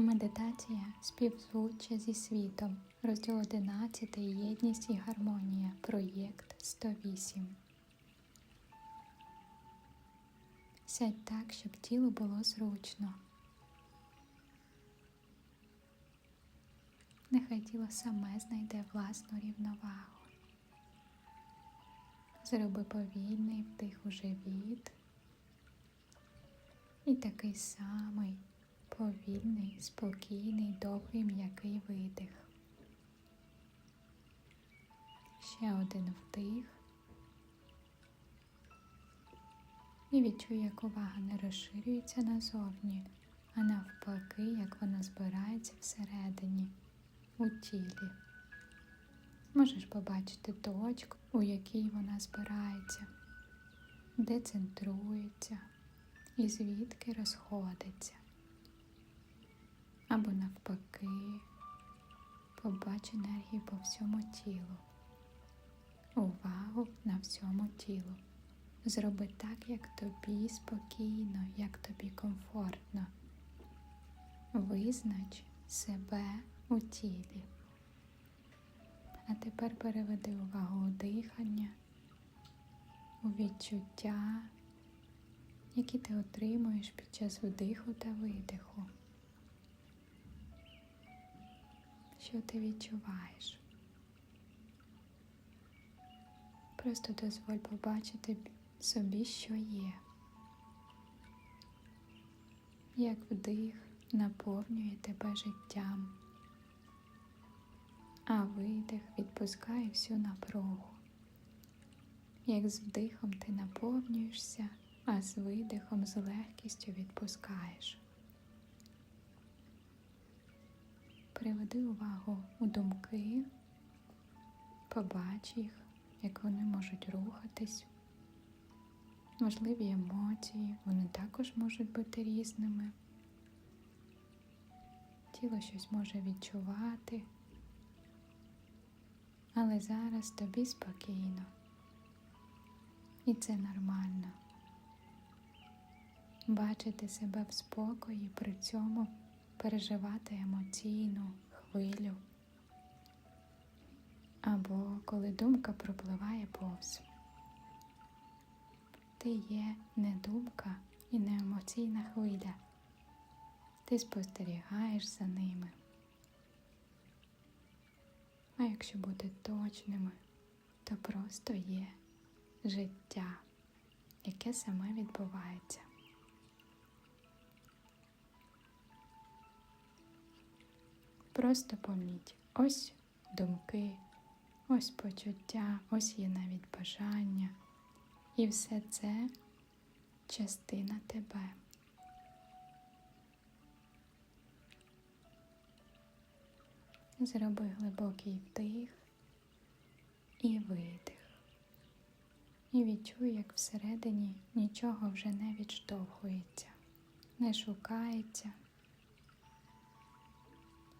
Медитація співзвуччя зі світом. Розділ 11. Єдність і гармонія. Проєкт 108. Сядь так, щоб тілу було зручно. Нехай тіло саме знайде власну рівновагу. Зроби повільний вдих у живіт і такий самий повільний, спокійний, довгий м'який видих. Ще один вдих. І відчуй, як увага не розширюється назовні, а навпаки, як вона збирається всередині, у тілі. Можеш побачити точку, у якій вона збирається, де центрується і звідки розходиться. Або навпаки, побач енергію по всьому тілу. Увагу на всьому тілу. Зроби так, як тобі спокійно, як тобі комфортно. Визнач себе у тілі. А тепер переведи увагу у дихання, у відчуття, які ти отримуєш під час вдиху та видиху. Що ти відчуваєш? Просто дозволь побачити собі, що є, як вдих наповнює тебе життям, а видих відпускає всю напругу. Як з вдихом ти наповнюєшся, а з видихом з легкістю відпускаєш. Приведи увагу у думки, побач їх, як вони можуть рухатись. Можливі емоції, вони також можуть бути різними. Тіло щось може відчувати, але зараз тобі спокійно. І це нормально. Бачити себе в спокої при цьому переживати емоційну хвилю, або коли думка пропливає повз. Ти є не думка і не емоційна хвиля. Ти спостерігаєш за ними. А якщо бути точними, то просто є життя, яке саме відбувається. Просто поміть, ось думки, ось почуття, ось є навіть бажання. І все це частина тебе. Зроби глибокий вдих і видих. І відчуй, як всередині нічого вже не відштовхується, не шукається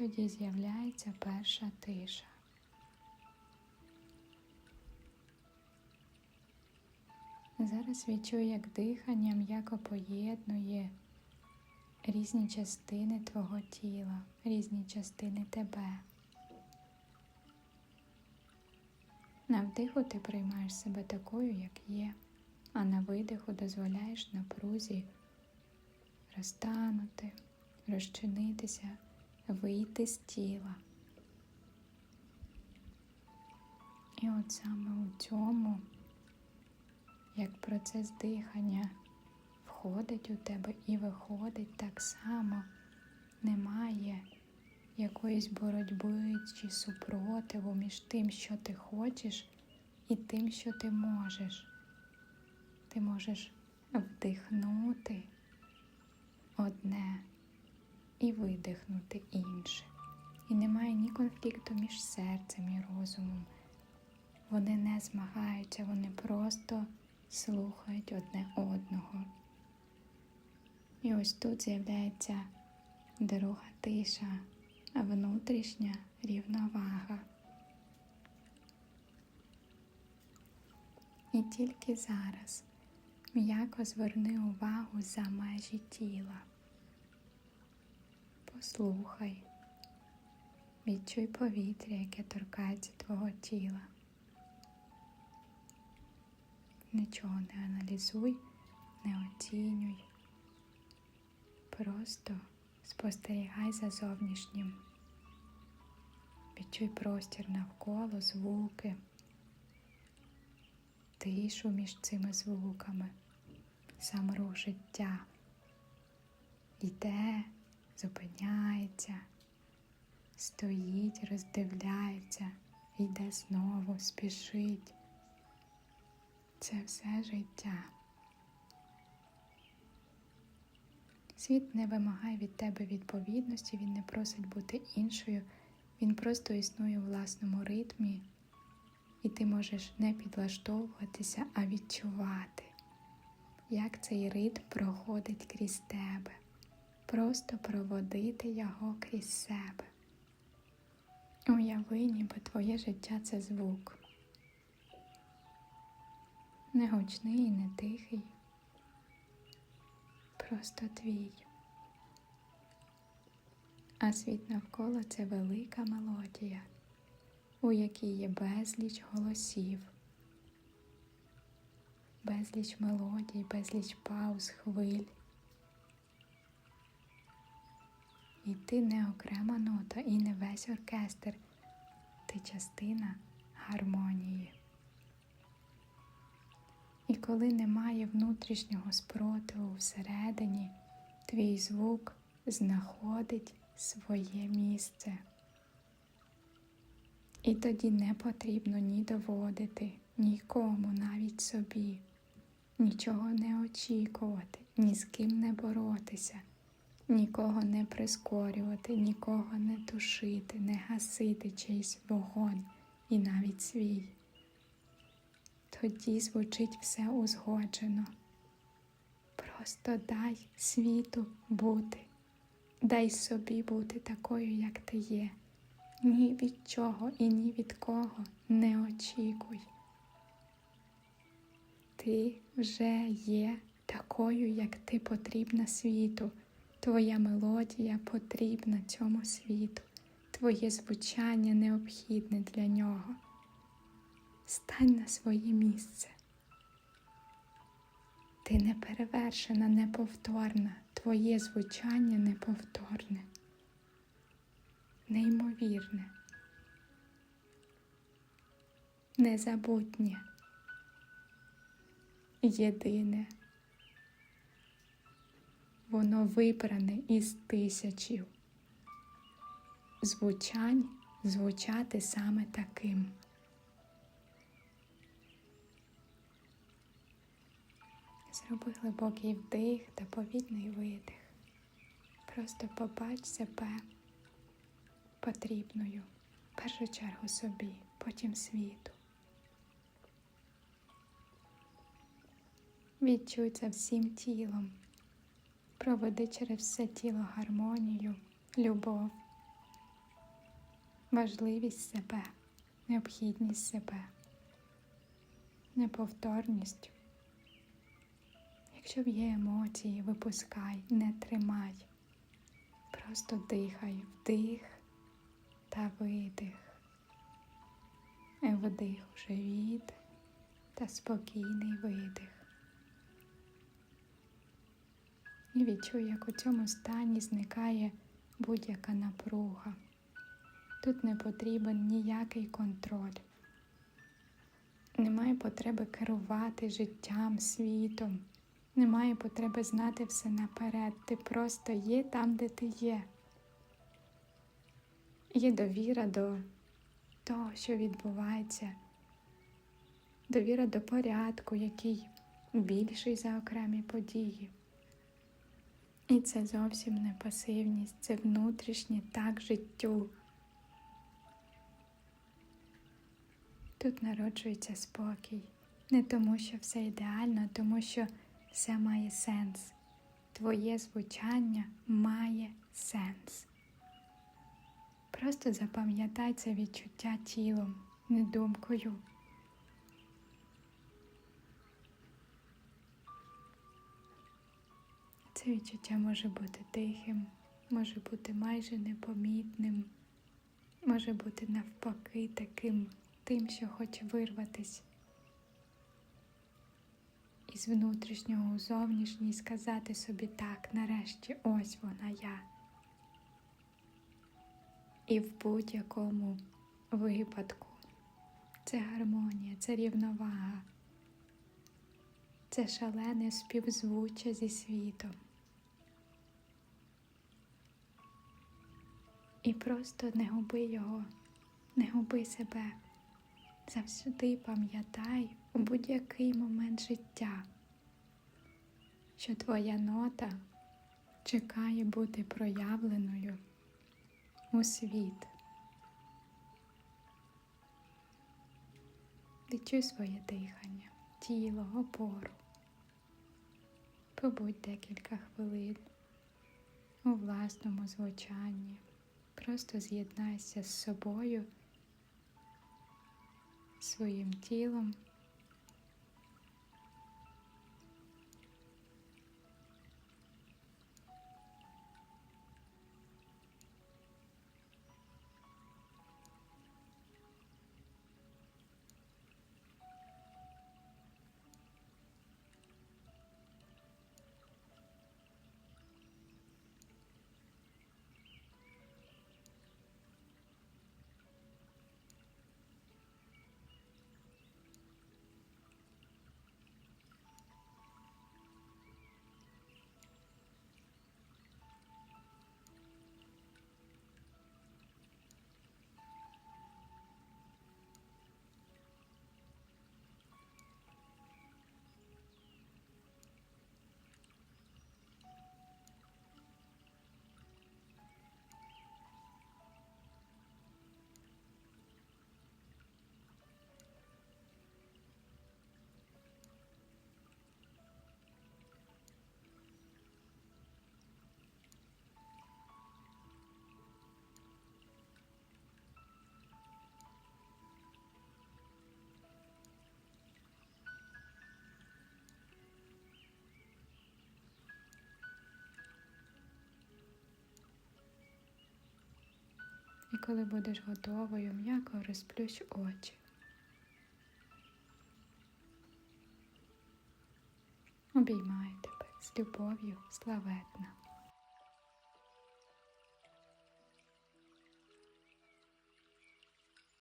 тоді з'являється перша тиша. Зараз відчуй, як дихання м'яко поєднує різні частини твого тіла, різні частини тебе. На вдиху ти приймаєш себе такою, як є, а на видиху дозволяєш напрузі розтанути, розчинитися вийти з тіла. І от саме у цьому, як процес дихання входить у тебе і виходить так само, немає якоїсь боротьби чи супротиву між тим, що ти хочеш, і тим, що ти можеш. Ти можеш вдихнути одне і видихнути інше. І немає ні конфлікту між серцем і розумом. Вони не змагаються, вони просто слухають одне одного. І ось тут з'являється друга тиша, внутрішня рівновага. І тільки зараз м'яко зверни увагу за межі тіла Послухай. Відчуй повітря, яке торкається твого тіла. Нічого не аналізуй, не оцінюй. Просто спостерігай за зовнішнім. Відчуй простір навколо, звуки, тишу між цими звуками, сам рух життя. Йде, зупиняється, стоїть, роздивляється, йде знову, спішить. Це все життя. Світ не вимагає від тебе відповідності, він не просить бути іншою, він просто існує у власному ритмі, і ти можеш не підлаштовуватися, а відчувати, як цей ритм проходить крізь тебе, просто проводити його крізь себе. Уяви, ніби твоє життя це звук. Не гучний не тихий, просто твій. А світ навколо це велика мелодія, у якій є безліч голосів, безліч мелодій, безліч пауз, хвиль. І ти не окрема нота і не весь оркестр, ти частина гармонії. І коли немає внутрішнього спротиву всередині, твій звук знаходить своє місце. І тоді не потрібно ні доводити нікому, навіть собі, нічого не очікувати, ні з ким не боротися, нікого не прискорювати, нікого не тушити, не гасити чийсь вогонь і навіть свій тоді звучить все узгоджено. Просто дай світу бути, дай собі бути такою, як ти є. Ні від чого і ні від кого не очікуй. Ти вже є такою, як ти потрібна світу. Твоя мелодія потрібна цьому світу, твоє звучання необхідне для нього. Стань на своє місце. Ти неперевершена, неповторна, твоє звучання неповторне, неймовірне, незабутнє, єдине. Воно вибране із тисячів звучань звучати саме таким. Зроби глибокий вдих та повільний видих. Просто побач себе потрібною, в першу чергу собі, потім світу. Відчуй це всім тілом. Проведи через все тіло гармонію, любов, важливість себе, необхідність себе, неповторність. Якщо є емоції, випускай, не тримай. Просто дихай, вдих та видих. Вдих у живіт та спокійний видих. І відчуй, як у цьому стані зникає будь-яка напруга. Тут не потрібен ніякий контроль. Немає потреби керувати життям, світом. Немає потреби знати все наперед. Ти просто є там, де ти є. Є довіра до того, що відбувається, довіра до порядку, який більший за окремі події. І це зовсім не пасивність, це внутрішнє так життю. Тут народжується спокій, не тому, що все ідеально, а тому що все має сенс. Твоє звучання має сенс. Просто запам'ятай це відчуття тілом, не думкою. Це відчуття може бути тихим, може бути майже непомітним, може бути навпаки таким тим, що хоче вирватись із внутрішнього у зовнішній сказати собі так, нарешті ось вона я. І в будь-якому випадку це гармонія, це рівновага, це шалене співзвуччя зі світом. І просто не губи його, не губи себе. Завжди пам'ятай у будь-який момент життя, що твоя нота чекає бути проявленою у світ. Відчуй своє дихання, тіло, опору. Побудь декілька хвилин у власному звучанні. Просто з'єднайся з собою, своїм тілом. І коли будеш готовою, м'яко розплющ очі. Обіймаю тебе з любов'ю славетна.